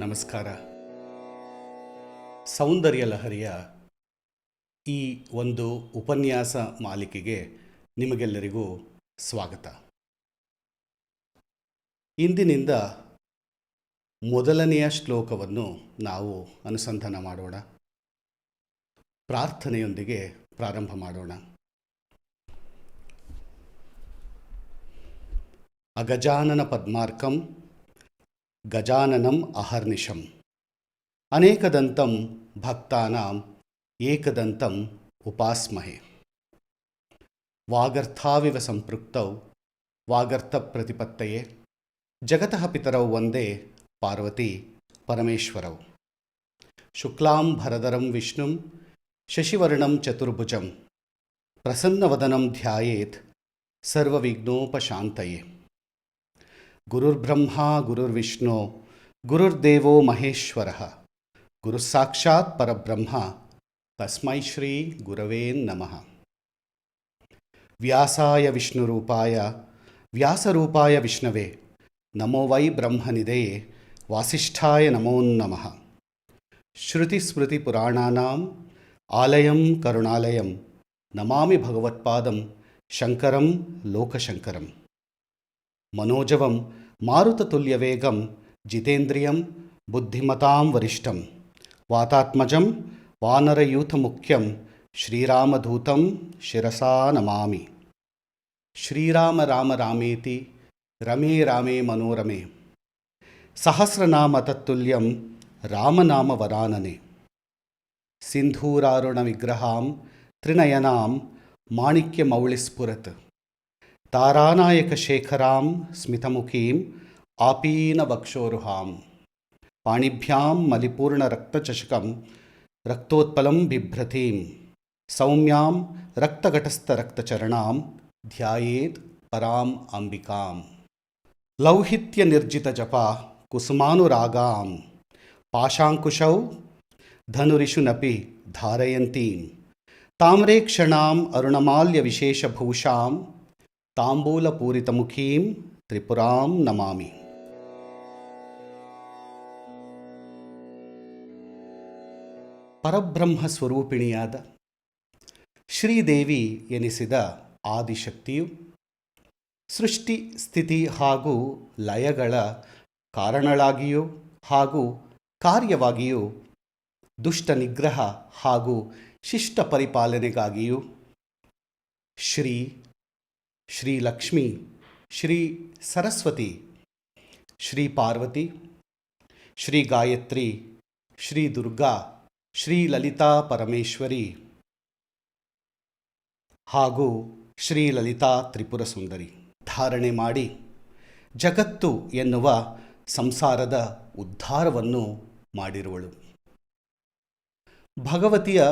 ನಮಸ್ಕಾರ. ಸೌಂದರ್ಯ ಲಹರಿಯ ಈ ಒಂದು ಉಪನ್ಯಾಸ ಮಾಲಿಕೆಗೆ ನಿಮಗೆಲ್ಲರಿಗೂ ಸ್ವಾಗತ. ಇಂದಿನಿಂದ ಮೊದಲನೆಯ ಶ್ಲೋಕವನ್ನು ನಾವು ಅನುಸಂಧಾನ ಮಾಡೋಣ. ಪ್ರಾರ್ಥನೆಯೊಂದಿಗೆ ಪ್ರಾರಂಭ ಮಾಡೋಣ. ಅಗಜಾನನ ಪದ್ಮಾರ್ಕಂ गजाननम् अहर्निशम्। अनेकदन्तं भक्तानाम् एकदन्तम् उपास्महे। वागर्थाविव सम्पृक्तौ वागर्थप्रतिपत्तये जगतः पितरौ वन्दे पार्वती परमेश्वरौ। शुक्लां भरदरं विष्णुं शशिवर्णं चतुर्भुजं प्रसन्नवदनं ध्यायेत् सर्वविघ्नोपशान्तये। గురుర్బ్రహ్మ గురుర్విష్ణు గురుర్దేవో మహేశ్వర. గురుసాక్షాత్ పరబ్రహ్మ. తస్మై శ్రీ గురవే నమ. వ్యాసాయ విష్ణురూపాయ వ్యాసరూపాయ విష్ణవే. నమో వై బ్రహ్మనిదే వాసిష్ఠాయ నమోన్నమ శృతిస్మృతిపురాణానాం ఆలయం కరుణాలయం. నమామి భగవత్పాదం శంకరం లోకశంకరం. మనోజవం మారుతతుల్యవేగం జితేంద్రియం బుద్ధిమతాం వరిష్టం. వాతాత్మజం వానరయూథముఖ్యం శ్రీరామధూతం శిరసా నమామి. శ్రీరామ రామ రామేతి రమే రామే మనోరమే. సహస్రనామ తత్తుల్యం రామనామ వరాననే. సింధూరారుణ విగ్రహాం త్రినయనాం మాణిక్యమౌళిస్ఫురత్ తారానాయక శేఖరాం స్మితముఖీం ఆపీన వక్షోరుహాం పాణిభ్యాం మలిపూర్ణ రక్తచషకం రక్తోత్పలం బిభ్రతీం సౌమ్యాం రక్తఘటస్థరక్తచరణాం ధ్యాయేత్ పరాం అంబికాం లౌహిత్య నిర్జిత జప కుసుమానురాగాం పాశాంకుశౌ ధనురిషునపి ధారయంతీం తామ్రేక్షణాం అరుణమాల్య విశేషభూషాం ತಾಂಬೂಲಪೂರಿತಮುಖೀಂ ತ್ರಿಪುರಾಂ ನಮಾಮಿ. ಪರಬ್ರಹ್ಮ ಸ್ವರೂಪಿಣಿಯಾದ ಶ್ರೀದೇವಿ ಎನಿಸಿದ ಆದಿಶಕ್ತಿಯು, ಸೃಷ್ಟಿ ಸ್ಥಿತಿ ಹಾಗೂ ಲಯಗಳ ಕಾರಣಳಾಗಿಯೂ ಹಾಗೂ ಕಾರ್ಯವಾಗಿಯೂ, ದುಷ್ಟ ನಿಗ್ರಹ ಹಾಗೂ ಶಿಷ್ಟ ಪರಿಪಾಲನೆಗಾಗಿಯೂ, ಶ್ರೀ ಶ್ರೀ ಲಕ್ಷ್ಮಿ, ಶ್ರೀ ಸರಸ್ವತಿ, ಶ್ರೀ ಪಾರ್ವತಿ, ಶ್ರೀ ಗಾಯತ್ರಿ, ಶ್ರೀ ದುರ್ಗಾ, ಶ್ರೀ ಲಲಿತಾ ಪರಮೇಶ್ವರಿ ಹಾಗೂ ಶ್ರೀ ಲಲಿತಾ ತ್ರಿಪುರ ಸುಂದರಿ ಧಾರಣೆ ಮಾಡಿ ಜಗತ್ತು ಎನ್ನುವ ಸಂಸಾರದ ಉದ್ಧಾರವನ್ನು ಮಾಡಿರುವಳು. ಭಗವತಿಯ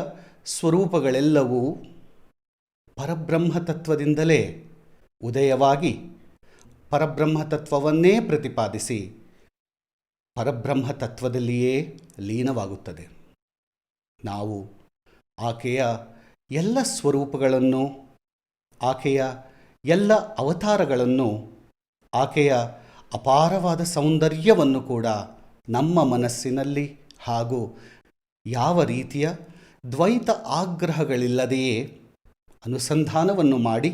ಸ್ವರೂಪಗಳೆಲ್ಲವೂ ಪರಬ್ರಹ್ಮ ತತ್ವದಿಂದಲೇ ಉದಯವಾಗಿ ಪರಬ್ರಹ್ಮ ತತ್ವವನ್ನೇ ಪ್ರತಿಪಾದಿಸಿ ಪರಬ್ರಹ್ಮ ತತ್ವದಲ್ಲಿಯೇ ಲೀನವಾಗುತ್ತದೆ. ನಾವು ಆಕೆಯ ಎಲ್ಲ ಸ್ವರೂಪಗಳನ್ನು, ಆಕೆಯ ಎಲ್ಲ ಅವತಾರಗಳನ್ನು, ಆಕೆಯ ಅಪಾರವಾದ ಸೌಂದರ್ಯವನ್ನು ಕೂಡ ನಮ್ಮ ಮನಸ್ಸಿನಲ್ಲಿ ಹಾಗೂ ಯಾವ ರೀತಿಯ ದ್ವೈತ ಆಗ್ರಹಗಳಿಲ್ಲದೆಯೇ ಅನುಸಂಧಾನವನ್ನು ಮಾಡಿ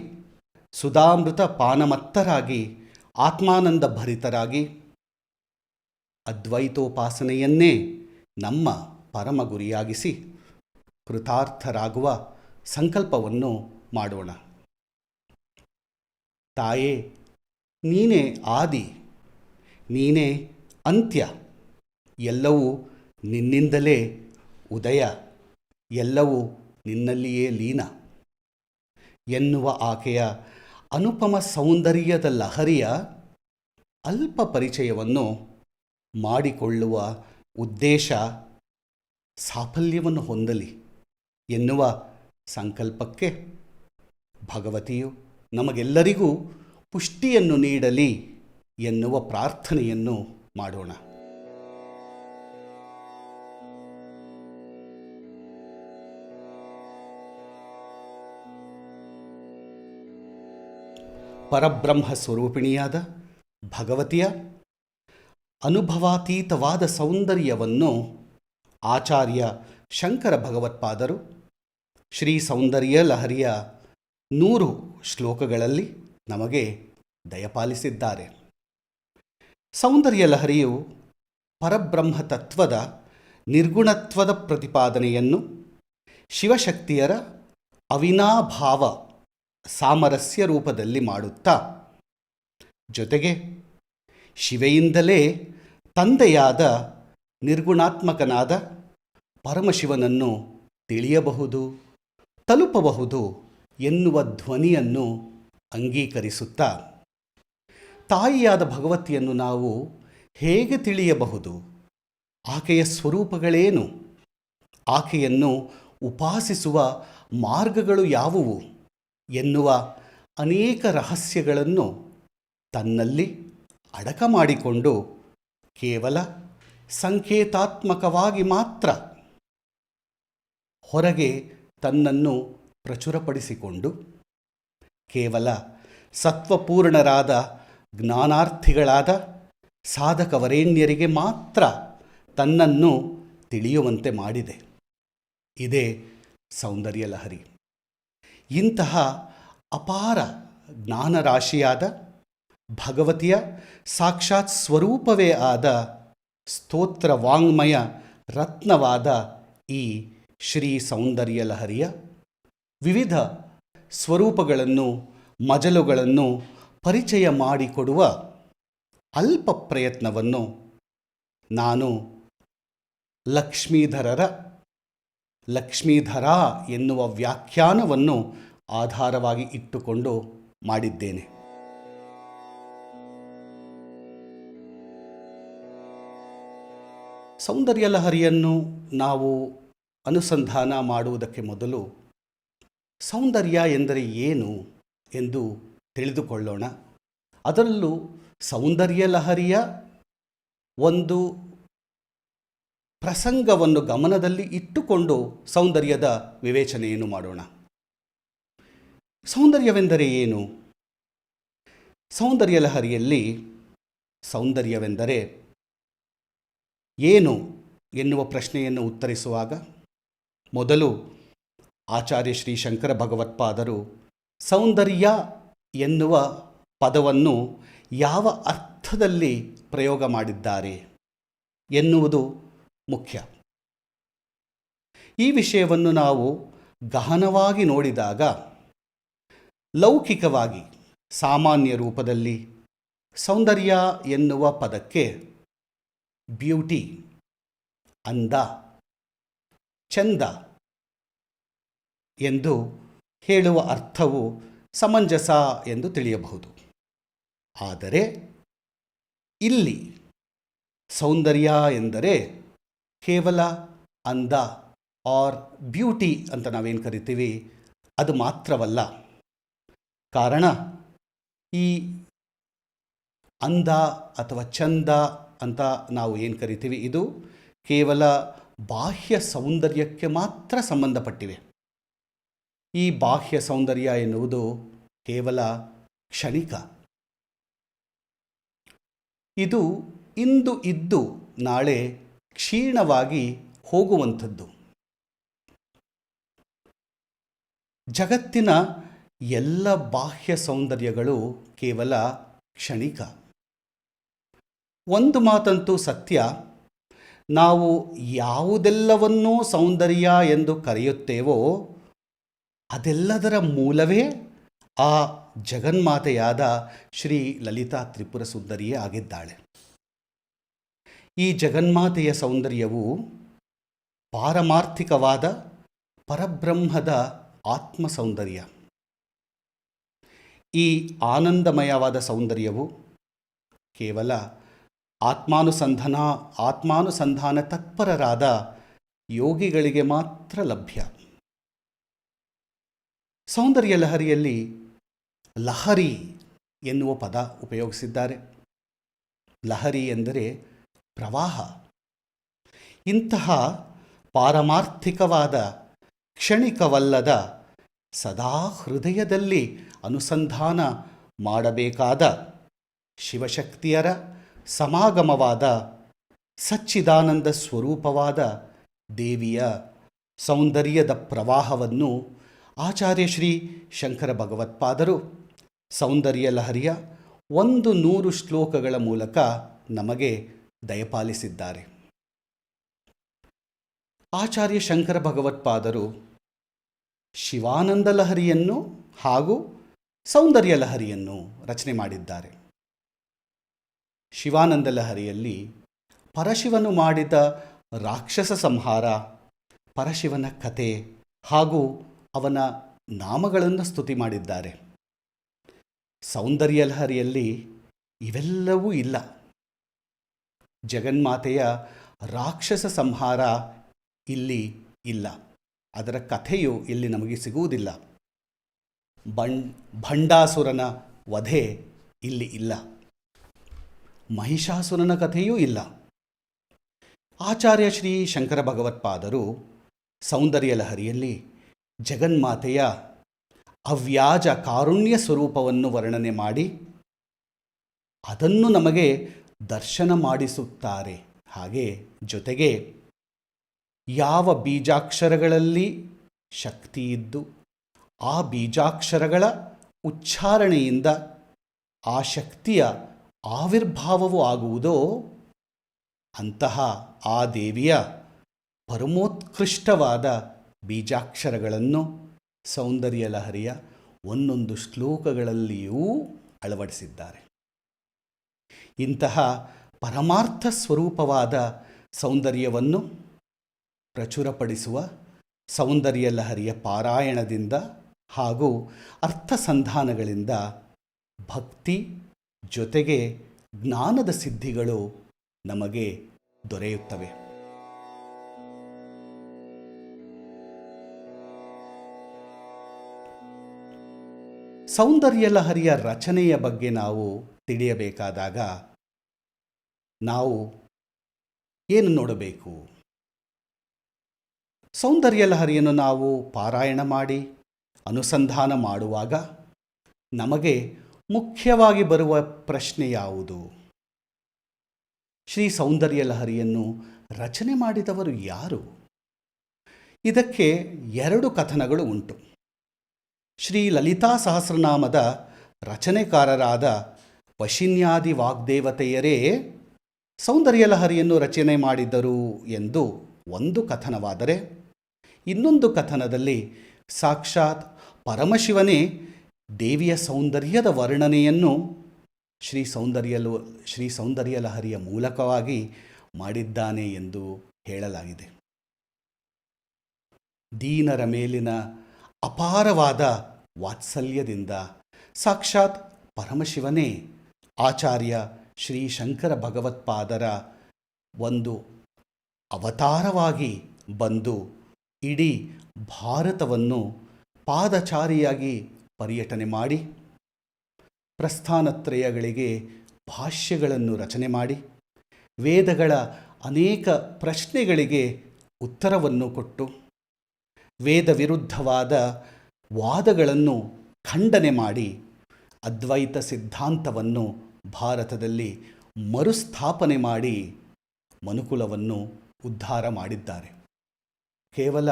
ಸುಧಾಮೃತ ಪಾನಮತ್ತರಾಗಿ, ಆತ್ಮಾನಂದ ಭರಿತರಾಗಿ. ಅದ್ವೈತೋಪಾಸನೆಯನ್ನೇ ನಮ್ಮ ಪರಮ ಗುರಿಯಾಗಿಸಿ ಕೃತಾರ್ಥರಾಗುವ ಸಂಕಲ್ಪವನ್ನು ಮಾಡೋಣ. ತಾಯೇ, ನೀನೇ ಆದಿ, ನೀನೇ ಅಂತ್ಯ. ಎಲ್ಲವೂ ನಿನ್ನಿಂದಲೇ ಉದಯ, ಎಲ್ಲವೂ ನಿನ್ನಲ್ಲಿಯೇ ಲೀನ. ಎನ್ನುವ ಆಕೆಯ ಅನುಪಮ ಸೌಂದರ್ಯದ ಲಹರಿಯ ಅಲ್ಪ ಪರಿಚಯವನ್ನು ಮಾಡಿಕೊಳ್ಳುವ ಉದ್ದೇಶ ಸಾಫಲ್ಯವನ್ನು ಹೊಂದಲಿ ಎನ್ನುವ ಸಂಕಲ್ಪಕ್ಕೆ ಭಗವತಿಯು ನಮಗೆಲ್ಲರಿಗೂ ಪುಷ್ಟಿಯನ್ನು ನೀಡಲಿ ಎನ್ನುವ ಪ್ರಾರ್ಥನೆಯನ್ನು ಮಾಡೋಣ. ಪರಬ್ರಹ್ಮ ಸ್ವರೂಪಿಣಿಯಾದ ಭಗವತಿಯ ಅನುಭವಾತೀತವಾದ ಸೌಂದರ್ಯವನ್ನು ಆಚಾರ್ಯ ಶಂಕರ ಭಗವತ್ಪಾದರು. ಶ್ರೀ ಸೌಂದರ್ಯ ಲಹರಿಯ ನೂರು ಶ್ಲೋಕಗಳಲ್ಲಿ ನಮಗೆ ದಯಪಾಲಿಸಿದ್ದಾರೆ ಸೌಂದರ್ಯ ಲಹರಿಯು ಪರಬ್ರಹ್ಮ ತತ್ವದ ನಿರ್ಗುಣತ್ವದ ಪ್ರತಿಪಾದನೆಯನ್ನು ಶಿವಶಕ್ತಿಯರ ಅವಿನಾಭಾವ ಸಾಮರಸ್ಯ ರೂಪದಲ್ಲಿ ಮಾಡುತ್ತಾ. ಜೊತೆಗೆ, ಶಿವೆಯಿಂದಲೇ ತಂದೆಯಾದ ನಿರ್ಗುಣಾತ್ಮಕನಾದ ಪರಮಶಿವನನ್ನು ತಿಳಿಯಬಹುದು, ತಲುಪಬಹುದು ಎನ್ನುವ ಧ್ವನಿಯನ್ನು ಅಂಗೀಕರಿಸುತ್ತಾ. ತಾಯಿಯಾದ ಭಗವತಿಯನ್ನು ನಾವು ಹೇಗೆ ತಿಳಿಯಬಹುದು? ಆಕೆಯ ಸ್ವರೂಪಗಳೇನು? ಆಕೆಯನ್ನು ಉಪಾಸಿಸುವ ಮಾರ್ಗಗಳು ಯಾವುವು? ಎನ್ನುವ ಅನೇಕ ರಹಸ್ಯಗಳನ್ನು ತನ್ನಲ್ಲಿ ಅಡಕ ಮಾಡಿಕೊಂಡು ಕೇವಲ ಸಂಕೇತಾತ್ಮಕವಾಗಿ ಮಾತ್ರ ಹೊರಗೆ ತನ್ನನ್ನು ಪ್ರಚುರಪಡಿಸಿಕೊಂಡು ಕೇವಲ ಸತ್ವಪೂರ್ಣರಾದ ಜ್ಞಾನಾರ್ಥಿಗಳಾದ ಸಾಧಕವರೇಣ್ಯರಿಗೆ ಮಾತ್ರ ತನ್ನನ್ನು ತಿಳಿಯುವಂತೆ ಮಾಡಿದೆ. ಇದೇ ಸೌಂದರ್ಯ ಲಹರಿ. ಇಂತಹ ಅಪಾರ ಜ್ಞಾನರಾಶಿಯಾದ ಭಗವತಿಯ ಸಾಕ್ಷಾತ್ ಸ್ವರೂಪವೇ ಆದ ಸ್ತೋತ್ರ ವಾಂಗ್ಮಯ ರತ್ನವಾದ ಈ ಶ್ರೀ ಸೌಂದರ್ಯ ಲಹರಿಯ ವಿವಿಧ ಸ್ವರೂಪಗಳನ್ನು, ಮಜಲುಗಳನ್ನು ಪರಿಚಯ ಮಾಡಿಕೊಡುವ ಅಲ್ಪ ಪ್ರಯತ್ನವನ್ನು ನಾನು ಲಕ್ಷ್ಮೀಧರರ ಲಕ್ಷ್ಮೀಧರ ಎನ್ನುವ ವ್ಯಾಖ್ಯಾನವನ್ನು ಆಧಾರವಾಗಿ ಇಟ್ಟುಕೊಂಡು ಮಾಡಿದ್ದೇನೆ. ಸೌಂದರ್ಯ ಲಹರಿಯನ್ನು ನಾವು ಅನುಸಂಧಾನ ಮಾಡುವುದಕ್ಕೆ ಮೊದಲು ಸೌಂದರ್ಯ ಎಂದರೆ ಏನು ಎಂದು ತಿಳಿದುಕೊಳ್ಳೋಣ. ಅದರಲ್ಲೂ ಸೌಂದರ್ಯ ಲಹರಿಯ ಒಂದು ಪ್ರಸಂಗವನ್ನು ಗಮನದಲ್ಲಿ ಇಟ್ಟುಕೊಂಡು ಸೌಂದರ್ಯದ ವಿವೇಚನೆಯನ್ನು ಮಾಡೋಣ. ಸೌಂದರ್ಯವೆಂದರೆ ಏನು? ಸೌಂದರ್ಯ ಲಹರಿಯಲ್ಲಿ ಸೌಂದರ್ಯವೆಂದರೆ ಏನು ಎನ್ನುವ ಪ್ರಶ್ನೆಯನ್ನು ಉತ್ತರಿಸುವಾಗ ಮೊದಲು ಆಚಾರ್ಯ ಶ್ರೀ ಶಂಕರ ಭಗವತ್ಪಾದರು ಸೌಂದರ್ಯ ಎನ್ನುವ ಪದವನ್ನು ಯಾವ ಅರ್ಥದಲ್ಲಿ ಪ್ರಯೋಗ ಮಾಡಿದ್ದಾರೆ ಎನ್ನುವುದು ಮುಖ್ಯ. ಈ ವಿಷಯವನ್ನು ನಾವು ಗಹನವಾಗಿ ನೋಡಿದಾಗ, ಲೌಕಿಕವಾಗಿ ಸಾಮಾನ್ಯ ರೂಪದಲ್ಲಿ ಸೌಂದರ್ಯ ಎನ್ನುವ ಪದಕ್ಕೆ ಬ್ಯೂಟಿ, ಅಂದ, ಚಂದ ಎಂದು ಹೇಳುವ ಅರ್ಥವು ಸಮಂಜಸ ಎಂದು ತಿಳಿಯಬಹುದು. ಆದರೆ, ಇಲ್ಲಿ ಸೌಂದರ್ಯ ಎಂದರೆ ಕೇವಲ ಅಂದ ಆರ್ ಬ್ಯೂಟಿ ಅಂತ ನಾವೇನು ಕರಿತೀವಿ, ಅದು ಮಾತ್ರವಲ್ಲ. ಕಾರಣ, ಈ ಅಂದ ಅಥವಾ ಚಂದ ಅಂತ ನಾವು ಏನು ಕರಿತೀವಿ, ಇದು ಕೇವಲ ಬಾಹ್ಯ ಸೌಂದರ್ಯಕ್ಕೆ ಮಾತ್ರ ಸಂಬಂಧಪಟ್ಟಿವೆ. ಈ ಬಾಹ್ಯ ಸೌಂದರ್ಯ ಎನ್ನುವುದು ಕೇವಲ ಕ್ಷಣಿಕ. ಇದು ಇಂದು ಇದ್ದು ನಾಳೆ ಕ್ಷೀಣವಾಗಿ ಹೋಗುವಂಥದ್ದು. ಜಗತ್ತಿನ ಎಲ್ಲ ಬಾಹ್ಯ ಸೌಂದರ್ಯಗಳು ಕೇವಲ ಕ್ಷಣಿಕ. ಒಂದು ಮಾತಂತೂ ಸತ್ಯ, ನಾವು ಯಾವುದೆಲ್ಲವನ್ನೂ ಸೌಂದರ್ಯ ಎಂದು ಕರೆಯುತ್ತೇವೋ, ಅದೆಲ್ಲದರ ಮೂಲವೇ ಆ ಜಗನ್ಮಾತೆಯಾದ ಶ್ರೀ ಲಲಿತಾ ತ್ರಿಪುರ ಸುಂದರಿಯೇ ಆಗಿದ್ದಾಳೆ. ಈ ಜಗನ್ಮಾತೆಯ ಸೌಂದರ್ಯವು ಪಾರಮಾರ್ಥಿಕವಾದ ಪರಬ್ರಹ್ಮದ ಆತ್ಮ ಸೌಂದರ್ಯ ಈ ಆನಂದಮಯವಾದ ಸೌಂದರ್ಯವು ಕೇವಲ ಆತ್ಮಾನುಸಂಧಾನ ಆತ್ಮಾನುಸಂಧಾನ ತತ್ಪರರಾದ ಯೋಗಿಗಳಿಗೆ ಮಾತ್ರ ಲಭ್ಯ. ಸೌಂದರ್ಯ ಲಹರಿಯಲ್ಲಿ ಲಹರಿ ಎನ್ನುವ ಪದ ಉಪಯೋಗಿಸಿದ್ದಾರೆ. ಲಹರಿ ಎಂದರೆ ಪ್ರವಾಹ. ಇಂತಹ ಪಾರಮಾರ್ಥಿಕವಾದ, ಕ್ಷಣಿಕವಲ್ಲದ, ಸದಾ ಹೃದಯದಲ್ಲಿ ಅನುಸಂಧಾನ ಮಾಡಬೇಕಾದ, ಶಿವಶಕ್ತಿಯರ ಸಮಾಗಮವಾದ, ಸಚ್ಚಿದಾನಂದ ಸ್ವರೂಪವಾದ ದೇವಿಯ ಸೌಂದರ್ಯದ ಪ್ರವಾಹವನ್ನು ಆಚಾರ್ಯ ಶ್ರೀ ಶಂಕರ ಭಗವತ್ಪಾದರು ಸೌಂದರ್ಯ ಲಹರಿಯ ಒಂದು ನೂರು ಶ್ಲೋಕಗಳ ಮೂಲಕ ನಮಗೆ ದಯಪಾಲಿಸಿದ್ದಾರೆ. ಆಚಾರ್ಯ ಶಂಕರ ಭಗವತ್ಪಾದರು ಶಿವಾನಂದ ಲಹರಿಯನ್ನು ಹಾಗೂ ಸೌಂದರ್ಯ ಲಹರಿಯನ್ನು ರಚನೆ ಮಾಡಿದ್ದಾರೆ. ಶಿವಾನಂದ ಲಹರಿಯಲ್ಲಿ ಪರಶಿವನು ಮಾಡಿದ ರಾಕ್ಷಸ ಸಂಹಾರ, ಪರಶಿವನ ಕತೆ ಹಾಗೂ ಅವನ ನಾಮಗಳನ್ನು ಸ್ತುತಿ ಮಾಡಿದ್ದಾರೆ. ಸೌಂದರ್ಯ ಲಹರಿಯಲ್ಲಿ ಇವೆಲ್ಲವೂ ಇಲ್ಲ. ಜಗನ್ಮಾತೆಯ ರಾಕ್ಷಸ ಸಂಹಾರ ಇಲ್ಲಿ ಇಲ್ಲ. ಅದರ ಕಥೆಯು ಇಲ್ಲಿ ನಮಗೆ ಸಿಗುವುದಿಲ್ಲ. ಭಂಡಾಸುರನ ವಧೆ ಇಲ್ಲಿ ಇಲ್ಲ. ಮಹಿಷಾಸುರನ ಕಥೆಯೂ ಇಲ್ಲ. ಆಚಾರ್ಯ ಶ್ರೀ ಶಂಕರ ಭಗವತ್ಪಾದರು ಸೌಂದರ್ಯ ಲಹರಿಯಲ್ಲಿ ಜಗನ್ಮಾತೆಯ ಅವ್ಯಾಜ ಕಾರುಣ್ಯ ಸ್ವರೂಪವನ್ನು ವರ್ಣನೆ ಮಾಡಿ ಅದನ್ನು ನಮಗೆ ದರ್ಶನ ಮಾಡಿಸುತ್ತಾರೆ. ಹಾಗೆ ಜೊತೆಗೆ ಯಾವ ಬೀಜಾಕ್ಷರಗಳಲ್ಲಿ ಶಕ್ತಿ ಇದ್ದು ಆ ಬೀಜಾಕ್ಷರಗಳ ಉಚ್ಚಾರಣೆಯಿಂದ ಆ ಶಕ್ತಿಯ ಆವಿರ್ಭಾವವು ಆಗುವುದೋ ಅಂತಹ ಆ ದೇವಿಯ ಪರಮೋತ್ಕೃಷ್ಟವಾದ ಬೀಜಾಕ್ಷರಗಳನ್ನು ಸೌಂದರ್ಯ ಲಹರಿಯ ಒಂದೊಂದು ಶ್ಲೋಕಗಳಲ್ಲಿಯೂ ಅಳವಡಿಸಿದ್ದಾರೆ. ಇಂತಹ ಪರಮಾರ್ಥ ಸ್ವರೂಪವಾದ ಸೌಂದರ್ಯವನ್ನು ಪ್ರಚುರಪಡಿಸುವ ಸೌಂದರ್ಯ ಲಹರಿಯ ಪಾರಾಯಣದಿಂದ ಹಾಗೂ ಅರ್ಥಸಂಧಾನಗಳಿಂದ ಭಕ್ತಿ ಜೊತೆಗೆ ಜ್ಞಾನದ ಸಿದ್ಧಿಗಳು ನಮಗೆ ದೊರೆಯುತ್ತವೆ. ಸೌಂದರ್ಯ ಲಹರಿಯ ರಚನೆಯ ಬಗ್ಗೆ ನಾವು ತಿಳಿಯಬೇಕಾದಾಗ ನಾವು ಏನು ನೋಡಬೇಕು? ಸೌಂದರ್ಯ ಲಹರಿಯನ್ನು ನಾವು ಪಾರಾಯಣ ಮಾಡಿ, ಅನುಸಂಧಾನ ಮಾಡುವಾಗ ನಮಗೆ ಮುಖ್ಯವಾಗಿ ಬರುವ ಪ್ರಶ್ನೆ ಯಾವುದು? ಶ್ರೀ ಸೌಂದರ್ಯ ಲಹರಿಯನ್ನು ರಚನೆ ಮಾಡಿದವರು ಯಾರು? ಇದಕ್ಕೆ ಎರಡು ಕಥನಗಳು ಉಂಟು. ಶ್ರೀ ಲಲಿತಾ ಸಹಸ್ರನಾಮದ ರಚನೆಕಾರರಾದ ವಶಿನ್ಯಾದಿ ವಾಗ್ದೇವತೆಯರೇ ಸೌಂದರ್ಯ ಲಹರಿಯನ್ನು ರಚನೆ ಮಾಡಿದ್ದರು ಎಂದು ಒಂದು ಕಥನವಾದರೆ ಇನ್ನೊಂದು ಕಥನದಲ್ಲಿ ಸಾಕ್ಷಾತ್ ಪರಮಶಿವನೇ ದೇವಿಯ ಸೌಂದರ್ಯದ ವರ್ಣನೆಯನ್ನು ಶ್ರೀ ಸೌಂದರ್ಯ ಶ್ರೀ ಸೌಂದರ್ಯ ಲಹರಿಯ ಮೂಲಕವಾಗಿ ಮಾಡಿದ್ದಾನೆ ಎಂದು ಹೇಳಲಾಗಿದೆ. ದೀನರ ಮೇಲಿನ ಅಪಾರವಾದ ವಾತ್ಸಲ್ಯದಿಂದ ಸಾಕ್ಷಾತ್ ಪರಮಶಿವನೇ ಆಚಾರ್ಯ ಶ್ರೀ ಶಂಕರ ಭಗವತ್ಪಾದರ ಒಂದು ಅವತಾರವಾಗಿ ಬಂದು ಇಡೀ ಭಾರತವನ್ನು ಪಾದಚಾರಿಯಾಗಿ ಪರ್ಯಟನೆ ಮಾಡಿ, ಪ್ರಸ್ಥಾನತ್ರಯಗಳಿಗೆ ಭಾಷ್ಯಗಳನ್ನು ರಚನೆ ಮಾಡಿ, ವೇದಗಳ ಅನೇಕ ಪ್ರಶ್ನೆಗಳಿಗೆ ಉತ್ತರವನ್ನು ಕೊಟ್ಟು ವೇದ ವಿರುದ್ಧವಾದ ವಾದಗಳನ್ನು ಖಂಡನೆ ಮಾಡಿ, ಅದ್ವೈತ ಸಿದ್ಧಾಂತವನ್ನು ಭಾರತದಲ್ಲಿ ಮರುಸ್ಥಾಪನೆ ಮಾಡಿ ಮನುಕುಲವನ್ನು ಉದ್ಧಾರ ಮಾಡಿದ್ದಾರೆ. ಕೇವಲ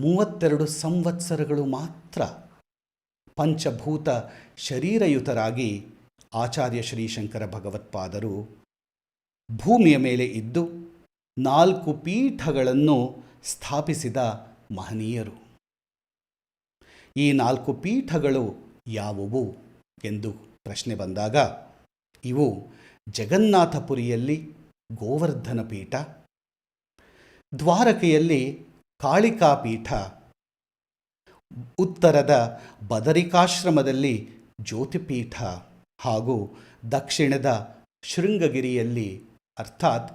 ಮೂವತ್ತೆರಡು ಸಂವತ್ಸರಗಳು ಮಾತ್ರ ಪಂಚಭೂತ ಶರೀರಯುತರಾಗಿ ಆಚಾರ್ಯ ಶ್ರೀಶಂಕರ ಭಗವತ್ಪಾದರು ಭೂಮಿಯ ಮೇಲೆ ಇದ್ದು ನಾಲ್ಕು ಪೀಠಗಳನ್ನು ಸ್ಥಾಪಿಸಿದ ಮಹನೀಯರು. ಈ ನಾಲ್ಕು ಪೀಠಗಳು ಯಾವುವು? ಎಂದು ಪ್ರಶ್ನೆ ಬಂದಾಗ ಇವು ಜಗನ್ನಾಥಪುರಿಯಲ್ಲಿ ಗೋವರ್ಧನ ಪೀಠ, ದ್ವಾರಕೆಯಲ್ಲಿ ಕಾಳಿಕಾ ಪೀಠ, ಉತ್ತರದ ಬದರಿಕಾಶ್ರಮದಲ್ಲಿ ಜ್ಯೋತಿಪೀಠ ಹಾಗೂ ದಕ್ಷಿಣದ ಶೃಂಗಗಿರಿಯಲ್ಲಿ ಅರ್ಥಾತ್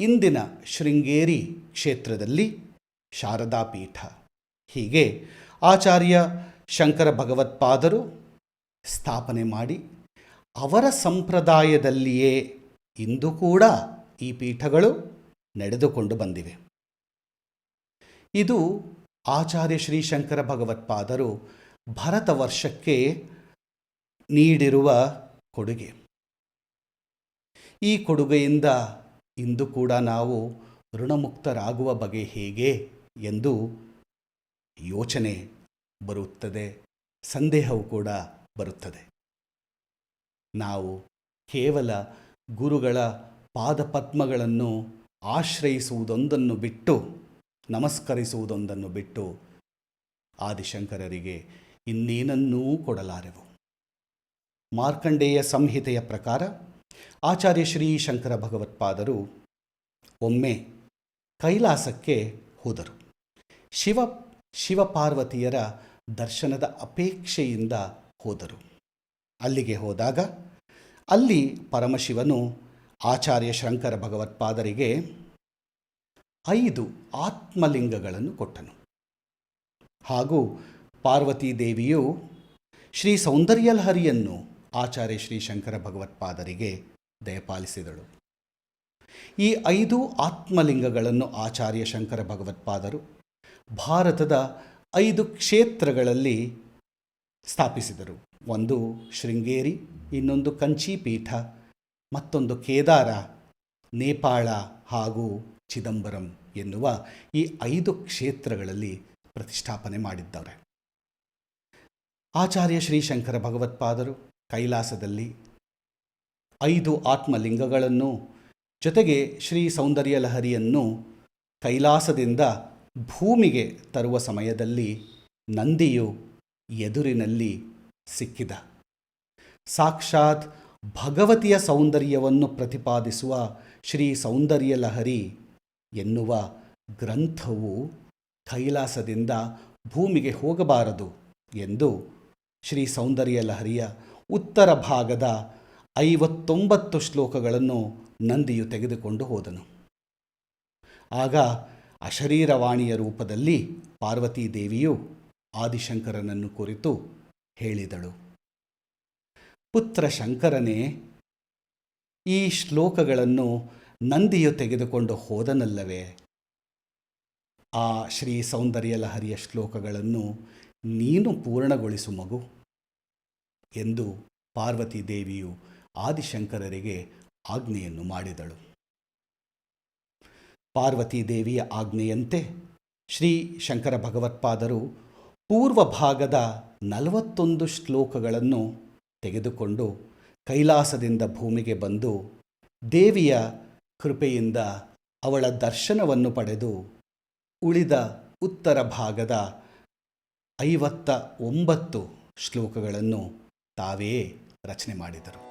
ಇಂದಿನ ಶೃಂಗೇರಿ ಕ್ಷೇತ್ರದಲ್ಲಿ ಶಾರದಾಪೀಠ ಹೀಗೆ ಆಚಾರ್ಯ ಶಂಕರ ಭಗವತ್ಪಾದರು ಸ್ಥಾಪನೆ ಮಾಡಿ ಅವರ ಸಂಪ್ರದಾಯದಲ್ಲಿಯೇ ಇಂದು ಕೂಡ ಈ ಪೀಠಗಳು ನಡೆದುಕೊಂಡು ಬಂದಿವೆ. ಇದು ಆಚಾರ್ಯ ಶ್ರೀ ಶಂಕರ ಭಗವತ್ಪಾದರು ಭರತ ವರ್ಷಕ್ಕೆ ನೀಡಿರುವ ಕೊಡುಗೆ. ಈ ಕೊಡುಗೆಯಿಂದ ಇಂದು ಕೂಡ ನಾವು ಋಣಮುಕ್ತರಾಗುವ ಬಗೆ ಹೇಗೆ ಎಂದು ಯೋಚನೆ ಬರುತ್ತದೆ, ಸಂದೇಹವು ಕೂಡ ಬರುತ್ತದೆ. ನಾವು ಕೇವಲ ಗುರುಗಳ ಪಾದಪದ್ಮಗಳನ್ನು ಆಶ್ರಯಿಸುವುದೊಂದನ್ನು ಬಿಟ್ಟು, ನಮಸ್ಕರಿಸುವುದೊಂದನ್ನು ಬಿಟ್ಟು ಆದಿಶಂಕರರಿಗೆ ಇನ್ನೇನನ್ನೂ ಕೊಡಲಾರೆವು. ಮಾರ್ಕಂಡೇಯ ಸಂಹಿತೆಯ ಪ್ರಕಾರ ಆಚಾರ್ಯ ಶ್ರೀ ಶಂಕರ ಭಗವತ್ಪಾದರು ಒಮ್ಮೆ ಕೈಲಾಸಕ್ಕೆ ಹೋದರು. ಶಿವ, ಶಿವಪಾರ್ವತಿಯರ ದರ್ಶನದ ಅಪೇಕ್ಷೆಯಿಂದ ಹೋದರು. ಅಲ್ಲಿಗೆ ಹೋದಾಗ ಅಲ್ಲಿ ಪರಮಶಿವನು ಆಚಾರ್ಯ ಶಂಕರ ಭಗವತ್ಪಾದರಿಗೆ ಐದು ಆತ್ಮಲಿಂಗಗಳನ್ನು ಕೊಟ್ಟನು. ಹಾಗೂ ಪಾರ್ವತೀ ದೇವಿಯು ಶ್ರೀ ಸೌಂದರ್ಯಲಹರಿಯನ್ನು ಆಚಾರ್ಯ ಶ್ರೀ ಶಂಕರ ಭಗವತ್ಪಾದರಿಗೆ ದಯಪಾಲಿಸಿದಳು. ಈ ಐದು ಆತ್ಮಲಿಂಗಗಳನ್ನು ಆಚಾರ್ಯ ಶಂಕರ ಭಗವತ್ಪಾದರು ಭಾರತದ ಐದು ಕ್ಷೇತ್ರಗಳಲ್ಲಿ ಸ್ಥಾಪಿಸಿದರು. ಒಂದು ಶೃಂಗೇರಿ, ಇನ್ನೊಂದು ಕಂಚೀಪೀಠ, ಮತ್ತೊಂದು ಕೇದಾರ, ನೇಪಾಳ ಹಾಗೂ ಚಿದಂಬರಂ ಎನ್ನುವ ಈ ಐದು ಕ್ಷೇತ್ರಗಳಲ್ಲಿ ಪ್ರತಿಷ್ಠಾಪನೆ ಮಾಡಿದ್ದವರೆ ಆಚಾರ್ಯ ಶ್ರೀಶಂಕರ ಭಗವತ್ಪಾದರು ಕೈಲಾಸದಲ್ಲಿ ಐದು ಆತ್ಮಲಿಂಗಗಳನ್ನು, ಜೊತೆಗೆ ಶ್ರೀ ಸೌಂದರ್ಯ ಲಹರಿಯನ್ನು ಕೈಲಾಸದಿಂದ ಭೂಮಿಗೆ ತರುವ ಸಮಯದಲ್ಲಿ ನಂದಿಯು ಎದುರಿನಲ್ಲಿ ಸಿಕ್ಕಿದ. ಸಾಕ್ಷಾತ್ ಭಗವತಿಯ ಸೌಂದರ್ಯವನ್ನು ಪ್ರತಿಪಾದಿಸುವ ಶ್ರೀ ಸೌಂದರ್ಯ ಲಹರಿ ಎನ್ನುವ ಗ್ರಂಥವು ಕೈಲಾಸದಿಂದ ಭೂಮಿಗೆ ಹೋಗಬಾರದು ಎಂದು ಶ್ರೀ ಸೌಂದರ್ಯ ಲಹರಿಯ ಉತ್ತರ ಭಾಗದ ಐವತ್ತೊಂಬತ್ತು ಶ್ಲೋಕಗಳನ್ನು ನಂದಿಯು ತೆಗೆದುಕೊಂಡು ಹೋದನು. ಆಗ ಅಶರೀರವಾಣಿಯ ರೂಪದಲ್ಲಿ ಪಾರ್ವತೀ ದೇವಿಯು ಆದಿಶಂಕರನನ್ನು ಕುರಿತು ಹೇಳಿದಳು. ಪುತ್ರ ಶಂಕರನೇ ಈ ಶ್ಲೋಕಗಳನ್ನು ನಂದಿಯು ತೆಗೆದುಕೊಂಡು ಹೋದನಲ್ಲವೇ? ಆ ಶ್ರೀ ಸೌಂದರ್ಯ ಲಹರಿಯ ಶ್ಲೋಕಗಳನ್ನು ನೀನು ಪೂರ್ಣಗೊಳಿಸು ಮಗು ಎಂದು ಪಾರ್ವತಿ ದೇವಿಯು ಆದಿಶಂಕರರಿಗೆ ಆಜ್ಞೆಯನ್ನು ಮಾಡಿದಳು. ಪಾರ್ವತಿ ದೇವಿಯ ಆಜ್ಞೆಯಂತೆ ಶ್ರೀ ಶಂಕರ ಭಗವತ್ಪಾದರು ಪೂರ್ವ ಭಾಗದ ನಲವತ್ತೊಂದು ಶ್ಲೋಕಗಳನ್ನು ತೆಗೆದುಕೊಂಡು ಕೈಲಾಸದಿಂದ ಭೂಮಿಗೆ ಬಂದು ದೇವಿಯ ಕೃಪೆಯಿಂದ ಅವಳ ದರ್ಶನವನ್ನು ಪಡೆದು ಉಳಿದ ಉತ್ತರ ಭಾಗದ ಐವತ್ತ ಒಂಬತ್ತು ಶ್ಲೋಕಗಳನ್ನು ತಾವೇ ರಚನೆ ಮಾಡಿದರು.